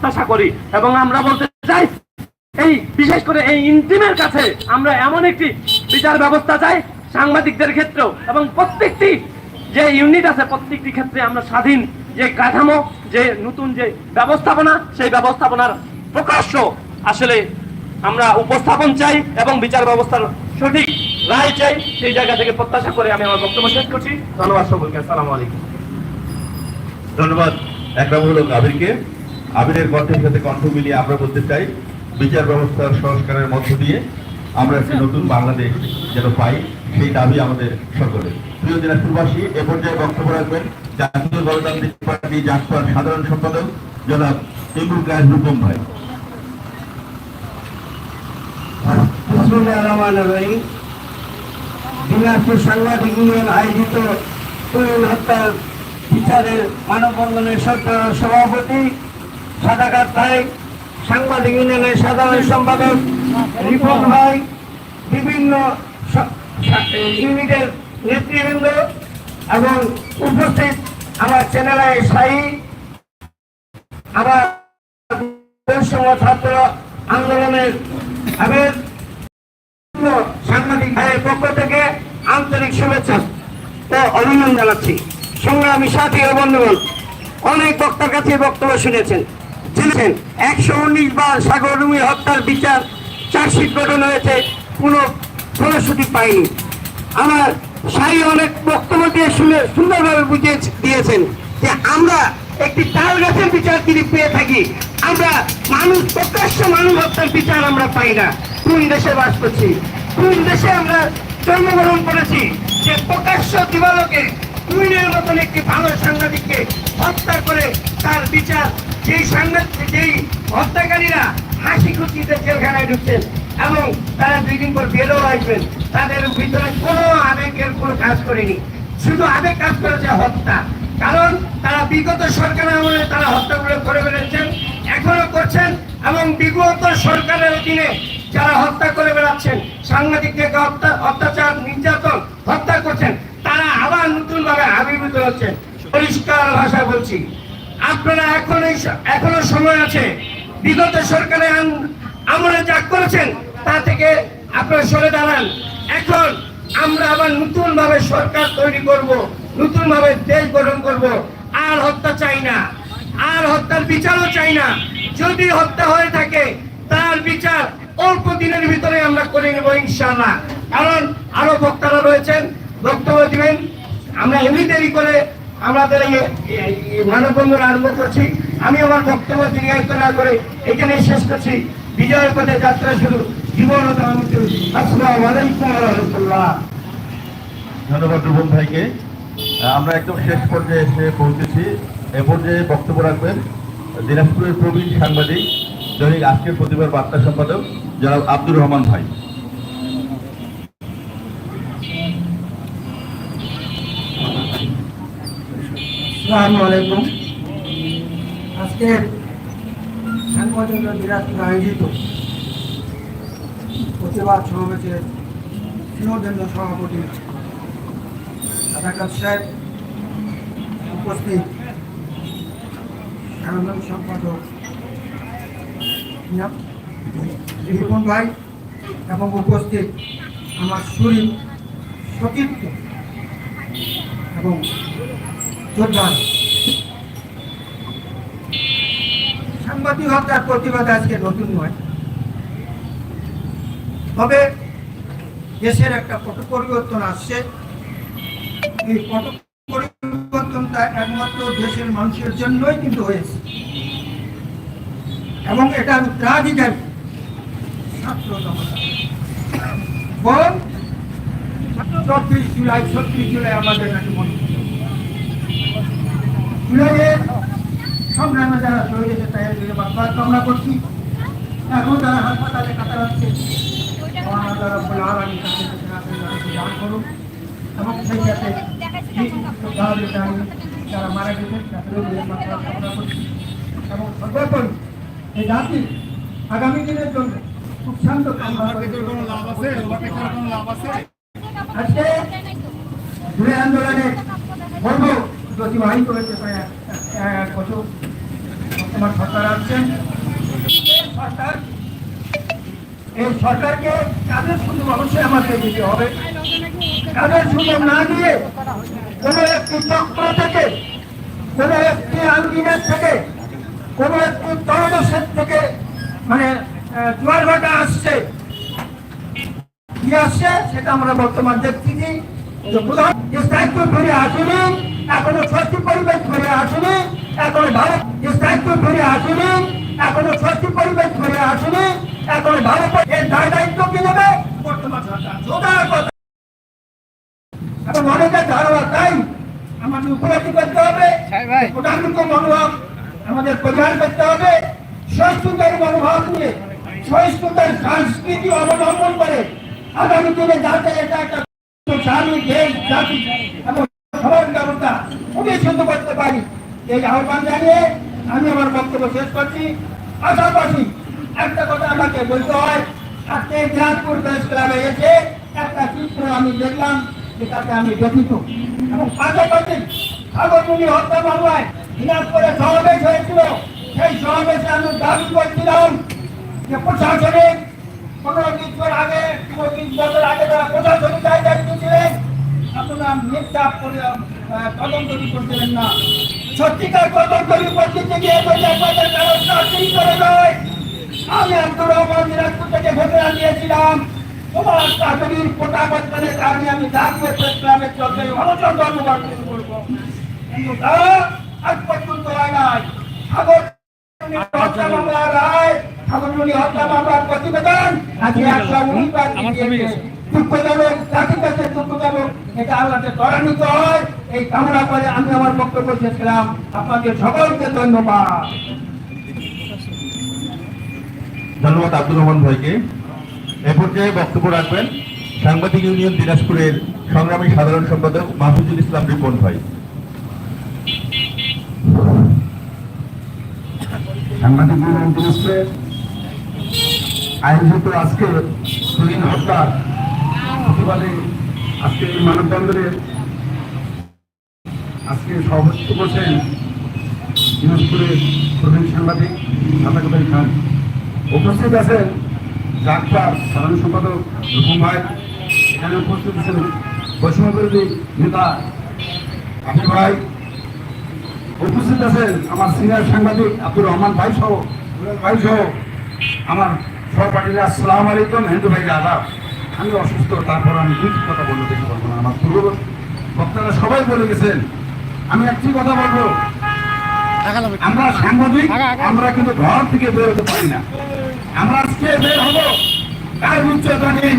প্রত্যাশা করি এবং আমরা বলতে চাই, এই বিশেষ করে এই ইন্টিমের কাছে আমরা এমন একটি বিচার ব্যবস্থা চাই সাংবাদিকদের ক্ষেত্রেও এবং প্রত্যেকটি যে ইউনিট আছে, প্রত্যেকটি ক্ষেত্রে আমরা স্বাধীন যে কাঠামো, যে নতুন যে ব্যবস্থাপনা, সেই ব্যবস্থাপনার প্রকাশ্য আসলে আমরা উপস্থাপন চাই এবং বিচার ব্যবস্থার সঠিক রায় চাই, সেই জায়গা থেকে প্রত্যাশা করে আমি আমার বক্তব্য শেষ করছি। ধন্যবাদ সকলকে, আসসালামু আলাইকুম। ধন্যবাদ। একরামুলক আবিরকে আবিরের কণ্ঠের সাথে কণ্ঠ মিলিয়ে আমরা বলতে চাই, বিচার ব্যবস্থার সংস্কারের মধ্য দিয়ে আমরা একটি নতুন বাংলাদেশ যেন পাই, সেই দাবি আমাদের সকলের। প্রিয় দিনাজপুরবাসী, এ পর্যায়ে বক্তব্য রাখবেন জাতীয় গণতান্ত্রিক পার্টি জাসপার সাধারণ সম্পাদক জনাব ইমরুল কায়েস রূপম ভাই। দিনাজপুর সাংবাদিক ইউনিয়ন আয়োজিত হত্যার বিচারের মানববন্ধনের সরকার সভাপতি সাদাকাত ভাই সাংবাদিক ইউনিয়নের সাধারণ সম্পাদক রিপন ভাই, বিভিন্ন ইউনিটের নেতৃবৃন্দ এবং উপস্থিত আমার চ্যানেলের শাহী আমার ছাত্র আন্দোলনের সাংবাদিক ভাইয়ের পক্ষ থেকে আন্তরিক শুভেচ্ছা ও অভিনন্দন জানাচ্ছি। সংগ্রামী সাথী ও বন্ধুগণ, অনেক বক্তার কাছে বক্তব্য শুনেছেন। জেনেছেন, একশো উনিশ বার সাগর রুমি হত্যার বিচার, চার্জশিট গঠন হয়েছে, কোনো ফলশ্রুতি পাইনি আমার সাই অনেক বক্তব্য দিয়ে শুনে সুন্দরভাবে বুঝিয়ে দিয়েছেন যে আমরা একটি তাল গাছের বিচার তিনি পেয়ে থাকি। আমরা মানুষ, প্রকাশ্য মানুষ হত্যার বিচার আমরা পাই না। কোন দেশে বাস করছি? কোন দেশে আমরা জন্মগ্রহণ করেছি? যে প্রকাশ্য দিবালোকে কুইনের মতন একটি ভালো সাংবাদিককে হত্যা করে তার বিচার, যেই সাংবাদিক যেই হত্যাকারীরা হাসি খুশিতে জেলখানায় ঢুকছেন এবং তারা দুই দিন পর বেরো আসবেন তাদের ভিতরে কোনো আবেগের কোনো কাজ করেনি। শুধু আবেগ কাজ করেছে হত্যা। কারণ তারা বিগত সরকারের আমলে তারা হত্যাগুলো করে বেড়াচ্ছেন, এখনও করছেন এবং বিগত সরকারের অধীনে যারা হত্যা করে বেড়াচ্ছেন সাংবাদিকদেরকে হত্যা অত্যাচার, নির্যাতন হত্যা করছেন, তারা আবার নতুনভাবে আবির্ভূত হচ্ছেন। পরিষ্কার ভাষা বলছি, আপনারা এখন এখনও সময় আছে। বিগত সরকারের আম- আমলে যা করেছেন, তা থেকে আপনারা সরে দাঁড়ান। এখন আমরা আবার নতুন ভাবে সরকার তৈরি করব নতুন ভাবে দেশ গঠন করব। আর হত্যা চাই না। আর হত্যার বিচারও চাই না। যদি হত্যা হয়ে থাকে, তার বিচার অল্প দিনের ভিতরে আমরা করে নেব ইনশাআল্লাহ। কারণ আরও বক্তারা রয়েছেন, বক্তব্য দিবেন। আমরা এমনি দেরি করে আমাদের মানববন্ধন আরম্ভ করছি। আমি আমার বক্তব্য দীর্ঘায়িত না করে এখানে শেষ করছি। বিজয় পথে যাত্রা শুরু। জীবন ধন্যবাদ রূপম ভাইকে। আমরা একদম শেষ পর্যায়ে এসে পৌঁছেছি। এ পর্যায়ে বক্তব্য রাখবেন দিনাজপুরের প্রবীণ সাংবাদিক, দৈনিক আজকের প্রতিবার বার্তা সম্পাদক জনাব আব্দুর রহমান ভাই। আলাইকুম। আজকে সাংবাদিক বিরাট আয়োজিত প্রতিবাদ সমাবেশের সিনোজেন্দ্র সভাপতি রাধাকান্ত সাহেব উপস্থিত। সাধারণ সম্পাদক রিপন ভাই এবং উপস্থিত আমার শরীর সতীর্থ এবং সাংবাদিক হত্যার প্রতিবাদ আজকে নতুন নয়। তবে দেশের একটা পট পরিবর্তন আসছে। এই পট পরিবর্তনটা একমাত্র দেশের মানুষের জন্যই কিন্তু হয়েছে। এবং এটা উত্তরাধিকারী ছাত্র জনতা। জুলাই, ছত্রিশ জুলাই আমাদের কাছে মনে জুলাইয়ের সংগ্রামে যারা শহীদ হয়েছে তাদের বারবার কামনা করছি। এখন যারা হাসপাতালে কাটাচ্ছে দান করুন। এবং সেই সাথে যারা মারা গেছেন তাদেরও কামনা করছি। এবং সর্বোপরি এই জাতি আগামী দিনের জন্য খুব শান্ত আজকে আন্দোলনে বলব প্রতিবাহিত হয়েছে প্রায় এক- বছর বর্তমান সরকার এই সরকার এই সরকারকে কাজের সুযোগ অবশ্যই আমাদের দিতে হবে। কাজের সুযোগ না দিয়ে কোনো একটি চক্র থেকে, কোনো একটি আঙ্গিনের থেকে, কোনো একটি তরদেশের থেকে মানে জোয়ার ভাটা আসছে। কি আসছে সেটা আমরা বর্তমান দেখছি যে যে প্রধান স্থায়িত্ব ফিরে আসেনি এখনও স্বস্তি পরিবেশ ফিরে আসেনি এখন ভারত স্থায়িত্ব ফিরে আসেনি এখনও স্বস্তি পরিবেশ ফিরে আসেনি এখন ভারত এর দায় দায়িত্ব কি নেবে? বর্তমান সরকার। কথা। এখন অনেকের ধারণা তাই আমাদের উপলব্ধি করতে হবে প্রধানমন্ত্রী মনোভাব আমাদের প্রধান করতে হবে সহিষ্ণুতার মনোভাব নিয়ে সহিষ্ণুতার সংস্কৃতি অবলম্বন করে আগামী দিনে যাতে এটা একটা স্বামী দেশ জাতি এবং সমাজ ব্যবস্থা খুবই শুদ্ধ করতে পারি এই আহ্বান জানিয়ে আমি আমার বক্তব্য শেষ করছি। পাশাপাশি একটা কথা আমাকে বলতে হয়। আজকে দিনাজপুর প্রেস ক্লাবে এসে একটা চিত্র আমি দেখলাম, যেটাতে আমি ব্যথিত। এবং পাশাপাশি সাগরমুনি হত্যা মামলায় দিনাজপুরে সমাবেশ হয়েছিল। সেই সমাবেশে আমি দাবি করছিলাম যে প্রশাসনিক পনেরো বছর আগে পঁচিশ বছর আগে যারা প্রশাসনিক জায়গায় ছিলেন। আপনারা মিথ্যা তদন্তই করছিলেন না। সত্যিকার তদন্তই করতে গিয়ে যদি আপনাদের ব্যবস্থা ঠিক করে দেয় আমি আব্দুর রহমান দিনাজপুর থেকে ভোটে আনিয়েছিলাম তোমার চাকরির কোটা বদলের কারণে আমি জাতীয় প্রেস ক্লাবের অনশন ধন্যবাদ করব কিন্তু তা আজ পর্যন্ত হয় নাই। সাগর হত্যা মামলার রায় সাগরমণি হত্যা মামলার প্রতিবেদন আজকে একশো উনিশ দুঃখজনক জাতির কাছে এটা আমাদের ত্বরান্বিত হয়। এই কামনা করে আমি আমার বক্তব্য শেষ করলাম। আপনাদের সকলকে ধন্যবাদ। ধন্যবাদ আব্দুর রহমান ভাইকে। এ পর্যায়ে বক্তব্য রাখবেন সাংবাদিক ইউনিয়ন দিনাজপুরের সংগ্রামী সাধারণ সম্পাদক মাহফুজুল ইসলাম রিপন ভাই। সাংবাদিক ইউনিয়ন দিনাজপুরে আয়োজিত আজকে হত্যার প্রতিবাদে আজকে এই মানববন্ধনে আজকে সভাপতিত্ব করছেন দিনাজপুরের প্রবীণ সাংবাদিক সাদাকতাই খান। উপস্থিত আছেন ডাক্তার, সাধারণ সম্পাদক রূপম ভাই। এখানে উপস্থিত আছেন বিরোধী নেতা আবু ভাই। উপস্থিত আছেন আমার সিনিয়র সাংবাদিক আব্দুর রহমান ভাই সহ ভাই সহ। আমার সহপাঠীরা, আসসালাম আলাইকুম, হিন্দু ভাই আদাব। আমি অসুস্থ তারপর আমি দুই কথা বলতে দেখতে পারব না। আমার পূর্ব বক্তারা সবাই বলে গেছেন আমি একটি কথা বলব। আমরা সাংবাদিক আমরা কিন্তু ঘর থেকে বের হতে পারি না। আমরা আজকে বের হব তার উচ্চতা নেই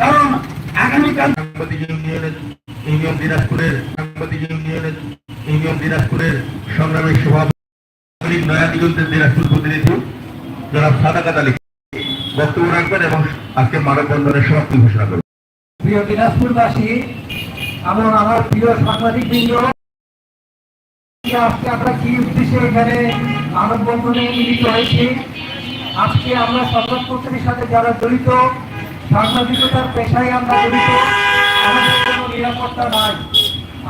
কারণ আগামীকাল সাংবাদিক ইউনিয়নের ইউনিয়ন দিনাজপুরের সাংবাদিক ইউনিয়নের ইউনিয়ন দিনাজপুরের সংগ্রামী সভাপতি নয়া দিগন্তের দিনাজপুর প্রতিনিধি জনাব সাদাকাত আলী। বক্তব্য রাখবেন এবং আজকে মানববন্ধনের সমাপ্তি ঘোষণা করবেন। প্রিয় দিনাজপুরবাসী, এবং আমার প্রিয় সাংবাদিক বৃন্দ আজকে আমরা কি উদ্দেশ্যে এখানে মানববন্ধনে মিলিত হয়েছি? আজকে আমরা সংবাদপত্রের সাথে যারা জড়িত, সাংবাদিকতার পেশায় আমরা জড়িত, আমাদের কোনো নিরাপত্তা নাই।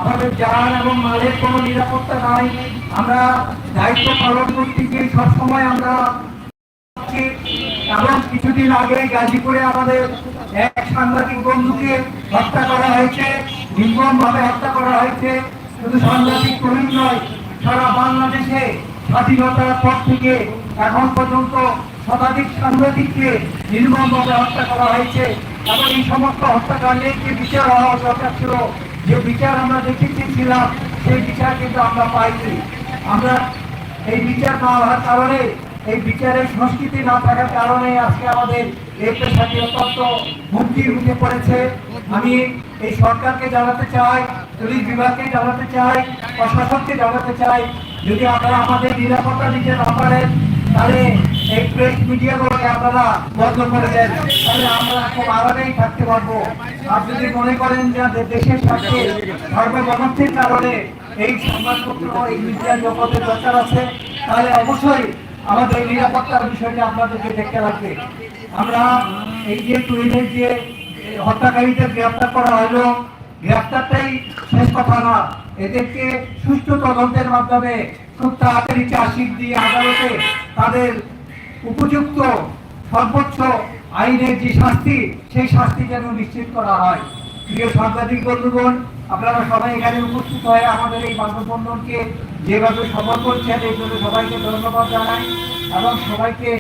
আমাদের যান এবং মালের কোনো নিরাপত্তা নাই। আমরা দায়িত্ব পালন করতে গিয়ে সবসময় আমরা। এবং কিছুদিন আগে গাজীপুরে আমাদের এক সাংবাদিক বন্ধুকে হত্যা করা হয়েছে নির্মম ভাবে হত্যা করা হয়েছে। শুধু সাংবাদিক কর্মী নয়, সারা বাংলাদেশে স্বাধীনতার পর থেকে এখন পর্যন্ত শতাধিক সাংবাদিককে নির্মম ভাবে হত্যা করা হয়েছে। এবং এই সমস্ত হত্যাকাণ্ডের যে বিচার হওয়া দরকার ছিল। যে বিচার আমরা দেখতে চেয়েছিলাম সেই বিচার কিন্তু আমরা পাইনি। আমরা এই বিচার না হওয়ার কারণে এই বিচারের সংস্কৃতি না থাকার কারণে আজকে আমাদের এই পেশাটি অত্যন্ত হুমকির মুখে পড়েছে। আমি এই সরকারকে জানাতে চাই, পুলিশ বিভাগকে জানাতে চাই, প্রশাসনকে জানাতে চাই, যদি আপনারা আমাদের নিরাপত্তা দিতে না পারেন, তাহলে এই প্রেস মিডিয়াগুলোকে আপনারা বন্ধ করে দেন। তাহলে আমরা খুব আরামেই থাকতে পারব। আর যদি মনে করেন যে দেশের স্বার্থে সর্বজনত্বের কারণে এই সংবাদপত্র, এই মিডিয়া জগতের দরকার আছে, তাহলে অবশ্যই আমাদের নিরাপত্তার বিষয়টি আপনাদেরকে দেখতে লাগবে। আমরা এই যে টুইনের যে হত্যাকারীদের গ্রেফতার করা হলো গ্রেফতারটাই শেষ কথা না। এদেরকে সুষ্ঠু তদন্তের মাধ্যমে খুব তাড়াতাড়ি চার্জশিট দিয়ে আদালতে তাদের উপযুক্ত সর্বোচ্চ আইনের যে শাস্তি, সেই শাস্তি যেন নিশ্চিত করা হয়। প্রিয় সাংবাদিক বন্ধুগণ আপনারা সবাই এখানে উপস্থিত হয়ে আমাদের এই মানববন্ধনকে যেভাবে সফল করছেন এই জন্য সবাইকে ধন্যবাদ জানাই এবং সবাইকে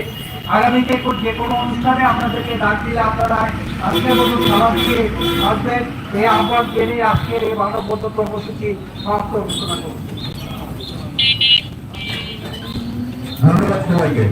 আগামীতে যে কোনো অনুষ্ঠানে আপনাদেরকে ডাক দিলে আপনারা আজকে খাবার দিয়ে আসবেন। এই আহ্বান জেনে আজকের এই মানববন্ধন কর্মসূচি সমাপ্ত ঘোষণা করুন ধন্যবাদ সবাইকে।